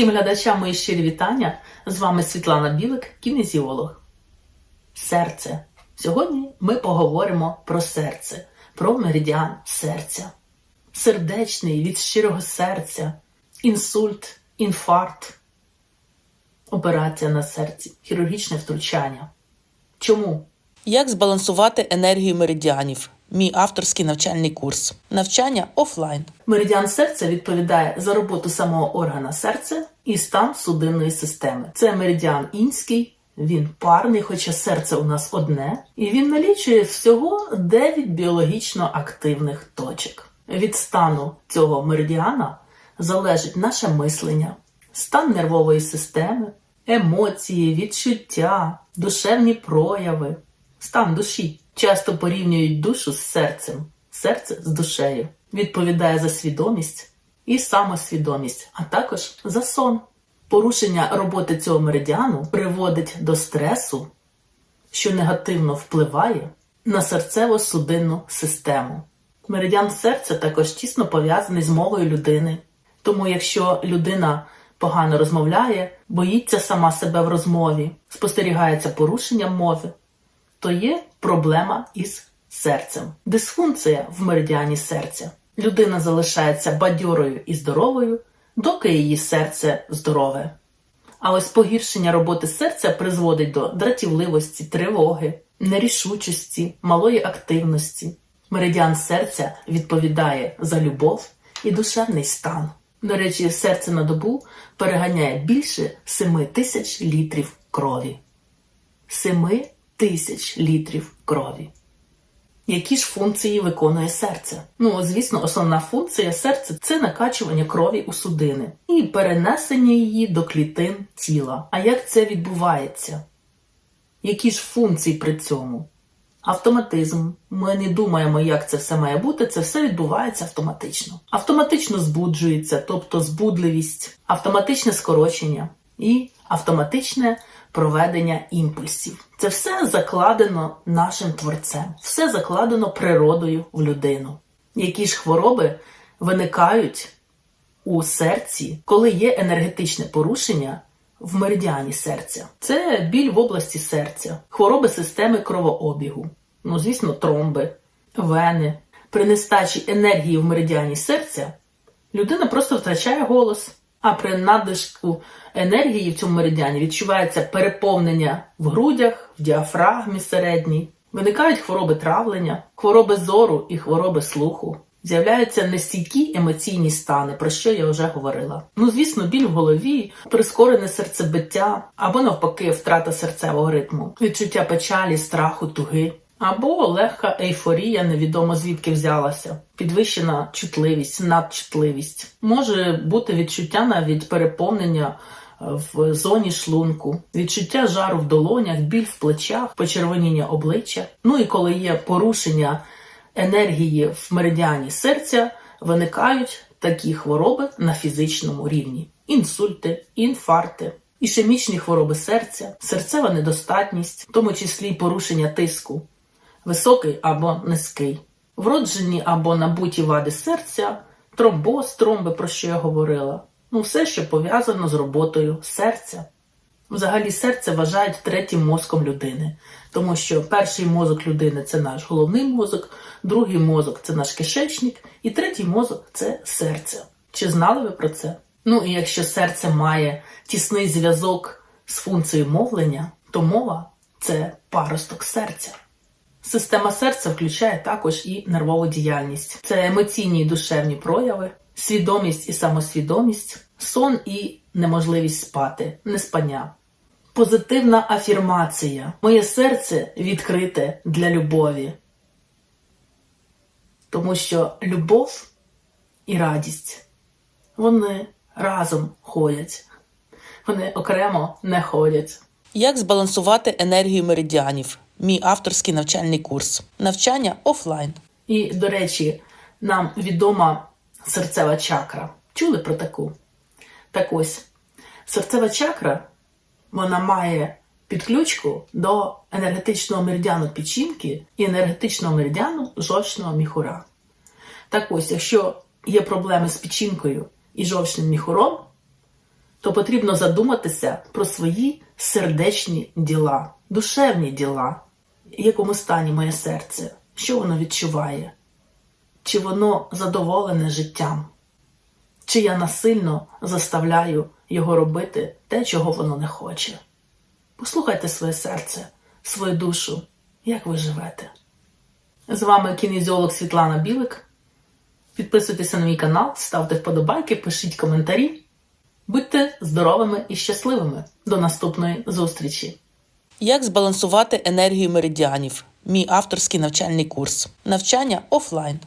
Всім глядачам мої щирі вітання. З вами Світлана Білик, кінезіолог. Серце. Сьогодні ми поговоримо про серце, про меридіан серця. Сердечний від щирого серця, інсульт, інфаркт, операція на серці, хірургічне втручання. Чому? Як збалансувати енергію меридіанів? Мій авторський навчальний курс. Навчання офлайн. Меридіан серця відповідає за роботу самого органа серця і стан судинної системи. Це меридіан інський, він парний, хоча серце у нас одне, і він налічує всього 9 біологічно активних точок. Від стану цього меридіана залежить наше мислення, стан нервової системи, емоції, відчуття, душевні прояви, стан душі. Часто порівнюють душу з серцем, серце з душею. Відповідає за свідомість і самосвідомість, а також за сон. Порушення роботи цього меридіану приводить до стресу, що негативно впливає на серцево-судинну систему. Меридіан серця також тісно пов'язаний з мовою людини. Тому, якщо людина погано розмовляє, боїться сама себе в розмові, спостерігається порушенням мови, то є проблема із серцем. Дисфункція в меридіані серця. Людина залишається бадьорою і здоровою, доки її серце здорове. А ось погіршення роботи серця призводить до дратівливості, тривоги, нерішучості, малої активності. Меридіан серця відповідає за любов і душевний стан. До речі, серце на добу переганяє більше 7 тисяч літрів крові. 7 тисяч літрів крові. Які ж функції виконує серце? Ну, звісно, основна функція серця це накачування крові у судини і перенесення її до клітин тіла. А як це відбувається? Які ж функції при цьому? Автоматизм. Ми не думаємо, як це все має бути, це все відбувається автоматично. Автоматично збуджується, тобто збудливість, автоматичне скорочення і автоматичне проведення імпульсів. Це все закладено нашим творцем, все закладено природою в людину. Які ж хвороби виникають у серці, коли є енергетичне порушення в меридіані серця? Це біль в області серця, хвороби системи кровообігу, ну, звісно, тромби, вени. При нестачі енергії в меридіані серця людина просто втрачає голос. А при надлишку енергії в цьому меридіані відчувається переповнення в грудях, в діафрагмі середній. Виникають хвороби травлення, хвороби зору і хвороби слуху. З'являються нестійкі емоційні стани, про що я вже говорила. Ну, звісно, біль в голові, прискорене серцебиття або навпаки втрата серцевого ритму, відчуття печалі, страху, туги. Або легка ейфорія, невідомо звідки взялася, підвищена чутливість, надчутливість. Може бути відчуття навіть переповнення в зоні шлунку, відчуття жару в долонях, біль в плечах, почервоніння обличчя. Ну і коли є порушення енергії в меридіані серця, виникають такі хвороби на фізичному рівні: інсульти, інфаркти. Ішемічні хвороби серця, серцева недостатність, в тому числі й порушення тиску, високий або низький, вроджені або набуті вади серця, тромбоз, тромби, про що я говорила. Ну, все, що пов'язано з роботою серця. Взагалі, серце вважають третім мозком людини, тому що перший мозок людини це наш головний мозок, другий мозок це наш кишечник, і третій мозок це серце. Чи знали ви про це? Ну і якщо серце має тісний зв'язок з функцією мовлення, то мова це паросток серця. Система серця включає також і нервову діяльність. Це емоційні і душевні прояви, свідомість і самосвідомість, сон і неможливість спати, неспання. Позитивна афірмація. Моє серце відкрите для любові. Тому що любов і радість вони разом ходять, вони окремо не ходять. Як збалансувати енергію меридіанів? Мій авторський навчальний курс. Навчання офлайн. І, до речі, нам відома серцева чакра. Чули про таку? Так ось, серцева чакра вона має підключку до енергетичного меридіану печінки і енергетичного меридіану жовчного міхура. Так ось, якщо є проблеми з печінкою і жовчним міхуром, то потрібно задуматися про свої сердечні діла, душевні діла. В якому стані моє серце? Що воно відчуває? Чи воно задоволене життям? Чи я насильно заставляю його робити те, чого воно не хоче? Послухайте своє серце, свою душу, як ви живете. З вами кінезіолог Світлана Білик. Підписуйтеся на мій канал, ставте вподобайки, пишіть коментарі. Будьте здоровими і щасливими. До наступної зустрічі! Як збалансувати енергію меридіанів? Мій авторський навчальний курс. Навчання офлайн.